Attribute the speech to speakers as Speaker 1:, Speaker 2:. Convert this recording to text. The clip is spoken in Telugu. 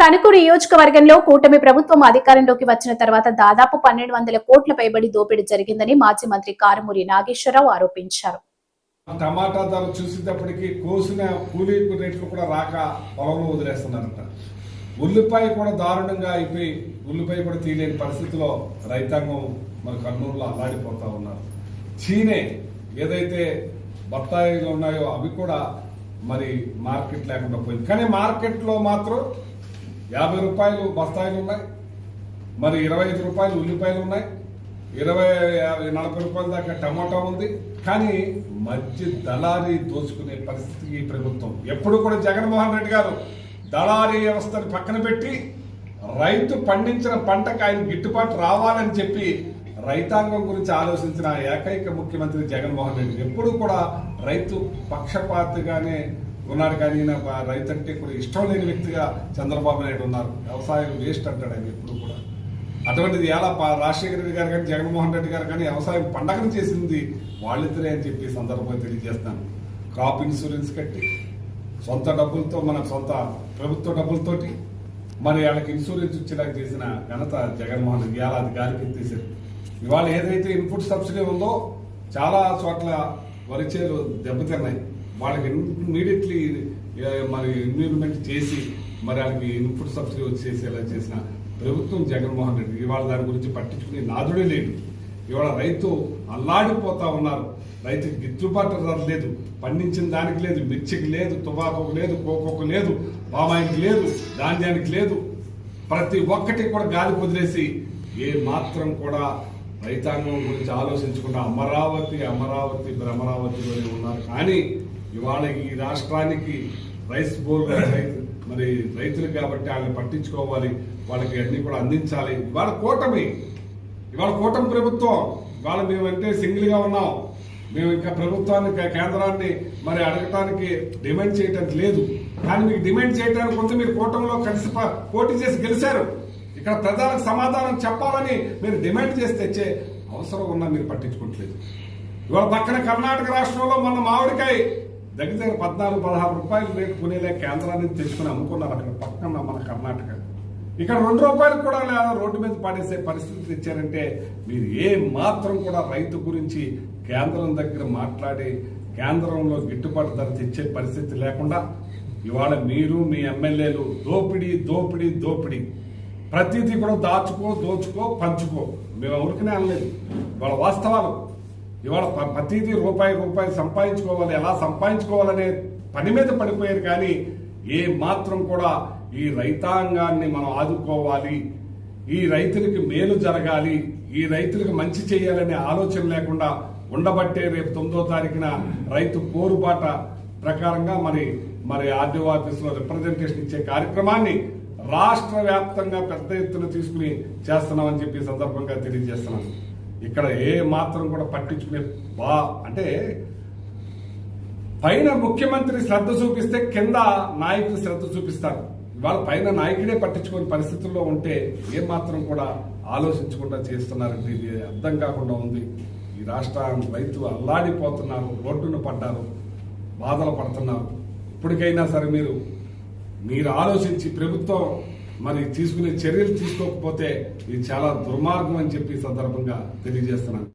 Speaker 1: తణుకు నియోజకవర్గంలో కూటమి ప్రభుత్వం అధికారంలోకి వచ్చిన తర్వాత దాదాపు పన్నెండు వందల కోట్ల పైబడి దోపిడీ జరిగిందని మాజీ మంత్రి కారుమూరి నాగేశ్వరరావు ఆరోపించారు.
Speaker 2: టమాటా ధర చూసేటప్పటికి కోసిన కూలీ రేట్లు కూడా రాక పొలంలో వదిలేస్తున్నారంట. ఉల్లిపాయ కూడా దారుణంగా అయిపోయి ఉల్లిపాయ కూడా తీయలేని పరిస్థితిలో రైతాంగం మన కర్నూలులో అల్లాడిపోతా ఉన్నారు. చీనే ఏదైతే బత్తాయిలు ఉన్నాయో అవి కూడా మరి మార్కెట్ లేకుండా పోయింది. కానీ మార్కెట్లో మాత్రం యాభై రూపాయలు బస్తాయిలు ఉన్నాయి. మరి ఇరవై ఐదు రూపాయలు ఉల్లిపాయలు ఉన్నాయి. ఇరవై యాభై నలభై రూపాయల దాకా టమాటా ఉంది. కానీ మధ్య దళారీ దోచుకునే పరిస్థితి ఈ ప్రభుత్వం. ఎప్పుడు కూడా జగన్మోహన్ రెడ్డి గారు దళారీ వ్యవస్థను పక్కన పెట్టి రైతు పండించిన పంటకు ఆయన గిట్టుబాటు రావాలని చెప్పి రైతాంగం గురించి ఆలోచించిన ఏకైక ముఖ్యమంత్రి జగన్మోహన్ రెడ్డి ఎప్పుడు కూడా రైతు పక్షపాతిగానే ఉన్నాడు కానీ నాకు రైతు అంటే ఇప్పుడు ఇష్టం లేని వ్యక్తిగా చంద్రబాబు నాయుడు ఉన్నారు. వ్యవసాయం వేస్ట్ అంటాడు ఆయన ఎప్పుడు కూడా. అటువంటిది ఎలా రాజశేఖర రెడ్డి గారు కానీ జగన్మోహన్ రెడ్డి గారు కానీ వ్యవసాయం పండగను చేసింది వాళ్ళిద్దరే అని చెప్పి సందర్భంగా తెలియజేస్తాను క్రాప్ ఇన్సూరెన్స్ కట్టి సొంత డబ్బులతో మన సొంత ప్రభుత్వ డబ్బులతోటి మరి వాళ్ళకి ఇన్సూరెన్స్ ఇచ్చేలాగా చేసిన ఘనత జగన్మోహన్ రెడ్డి ఇవాళ అది గాలికి ఎత్తేసారు ఇవాళ ఏదైతే ఇన్పుట్ సబ్సిడీ ఉందో చాలా చోట్ల వరి చేలు దెబ్బతిన్నాయి. వాళ్ళకి ఇమీడియట్లీ మరి ఇన్వెస్ట్మెంట్ చేసి మరి వాళ్ళకి ఇన్పుట్ సబ్సిడీ వచ్చేసేలా చేసిన ప్రభుత్వం జగన్మోహన్ రెడ్డి ఇవాళ దాని గురించి పట్టించుకునే నాదుడే లేడు. ఇవాళ రైతు అల్లాడిపోతా ఉన్నారు. రైతుకి గిట్టుబాటు ధర లేదు. పండించిన దానికి లేదు. మిర్చికి లేదు. తుబాకుకు లేదు. కోకోకు లేదు. పామాయికి లేదు. ధాన్యానికి లేదు. ప్రతి ఒక్కటి కూడా గాలి కుదిరేసి ఏ మాత్రం కూడా రైతాంగం గురించి ఆలోచించకుండా అమరావతి అమరావతి భ్రమరావతిలోనే ఉన్నారు. కానీ ఇవాళ ఈ రాష్ట్రానికి రైస్ బోల్ మరి రైతులు కాబట్టి వాళ్ళని పట్టించుకోవాలి. వాళ్ళకి అన్ని కూడా అందించాలి. ఇవాళ కూటమి. ఇవాళ కూటమి ప్రభుత్వం. ఇవాళ మేమంటే సింగిల్గా ఉన్నాం. మేము ఇంకా ప్రభుత్వాన్ని కేంద్రాన్ని మరి అడగటానికి డిమాండ్ చేయడానికి లేదు. కానీ మీకు డిమాండ్ చేయడానికి కొంత మీరు కూటమిలో కలిసి ప- పోటీ చేసి గెలిచారు. ఇక్కడ ప్రజలకు సమాధానం చెప్పాలని మీరు డిమాండ్ చేసి తెచ్చే అవసరం ఉన్నా మీరు పట్టించుకోవట్లేదు. ఇవాళ పక్కన కర్ణాటక రాష్ట్రంలో మన మామిడికాయ దగ్గర దగ్గర పద్నాలుగు పదహారు రూపాయలు రేటు కొనేలే కేంద్రాన్ని తెచ్చుకుని అమ్ముకున్నారు అక్కడ పక్కన మన కర్ణాటక. ఇక్కడ రెండు రూపాయలు కూడా లేదా రోడ్డు మీద పడేసే పరిస్థితి తెచ్చారంటే మీరు ఏ మాత్రం కూడా రైతు గురించి కేంద్రం దగ్గర మాట్లాడి కేంద్రంలో గిట్టుబాటు ధర తెచ్చే పరిస్థితి లేకుండా ఇవాళ మీరు మీ ఎమ్మెల్యేలు దోపిడీ దోపిడీ దోపిడీ. ప్రతిదీ కూడా దాచుకో దోచుకో పంచుకో. మేము ఎవరికి అనలేదు వాళ్ళ వాస్తవాలు. ఇవాళ ప్రతిదీ రూపాయి రూపాయి సంపాదించుకోవాలి. ఎలా సంపాదించుకోవాలనే పని మీద పడిపోయారు కానీ ఏ మాత్రం కూడా ఈ రైతాంగాన్ని మనం ఆదుకోవాలి. ఈ రైతులకి మేలు జరగాలి. ఈ రైతులకు మంచి చేయాలనే ఆలోచన లేకుండా ఉండబట్టే రేపు తొమ్మిదో తారీఖున రైతు పోరుబాట ప్రకారంగా మరి మరి ఆర్డీఓ ఆఫీసులో రిప్రజెంటేషన్ ఇచ్చే కార్యక్రమాన్ని రాష్ట్ర వ్యాప్తంగా పెద్ద ఎత్తున తీసుకుని చేస్తున్నామని చెప్పి సందర్భంగా తెలియజేస్తున్నాను. ఇక్కడ ఏ మాత్రం కూడా పట్టించుకునే బా అంటే పైన ముఖ్యమంత్రి శ్రద్ధ చూపిస్తే కింద నాయకులు శ్రద్ధ చూపిస్తారు. ఇవాళ పైన నాయకుడే పట్టించుకునే పరిస్థితుల్లో ఉంటే ఏ మాత్రం కూడా ఆలోచించకుండా చేస్తున్నారంటే ఇది అర్థం కాకుండా ఉంది. ఈ రాష్ట్ర రైతు అల్లాడిపోతున్నారు రోడ్డును పడ్డారు బాధలు పడుతున్నారు. ఇప్పటికైనా సరే మీరు మీరు ఆలోచించి ప్రభుత్వం మరి తీసుకునే చర్యలు తీసుకోకపోతే ఇది చాలా దుర్మార్గం అని చెప్పి సందర్భంగా తెలియజేస్తున్నాను.